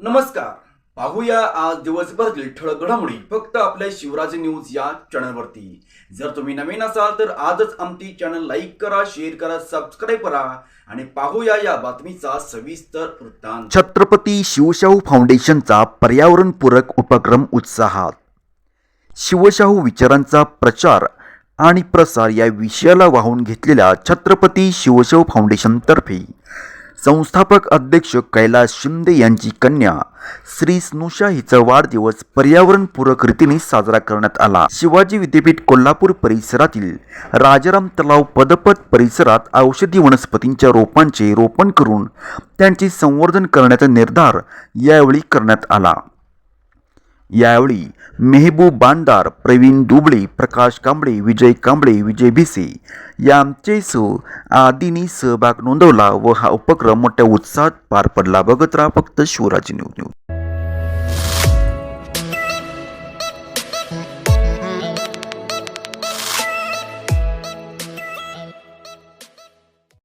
नमस्कार. पाहूया आज दिवसभरातील ठळक घडामोडी. फक्त आपल्या शिवराज न्यूज या चॅनलवरती. जर तुम्ही नवीन असाल तर आजच आमची चॅनल लाईक करा शेअर करा सबस्क्राईब करा आणि पाहूया या बातमीचा सविस्तर वृत्तांत. छत्रपती शिवशाहू फाउंडेशनचा पर्यावरणपूरक उपक्रम उत्साहात. शिवशाहू विचारांचा प्रचार आणि प्रसार या विषयाला वाहून घेतलेल्या छत्रपती शिवशाहू फाउंडेशनतर्फे. संस्थापक अध्यक्ष कैलास शिंदे यांची कन्या श्री स्नुषा हिचा वाढदिवस पर्यावरणपूरक रीतीने साजरा करण्यात आला. शिवाजी विद्यापीठ कोल्हापूर परिसरातील राजाराम तलाव पदपथ परिसरात औषधी वनस्पतींच्या रोपांचे रोपण करून त्यांचे संवर्धन करण्याचा निर्धार यावेळी करण्यात आला. यावेळी मेहबूब बांदार प्रवीण दुबळे प्रकाश कांबळे विजय कांबळे विजय भिसे यांचेसह आदींनी सहभाग नोंदवला व हा उपक्रम मोठ्या उत्साहात पार पडला. बघत राहा फक्त शिवराज न्यूज न्यूज.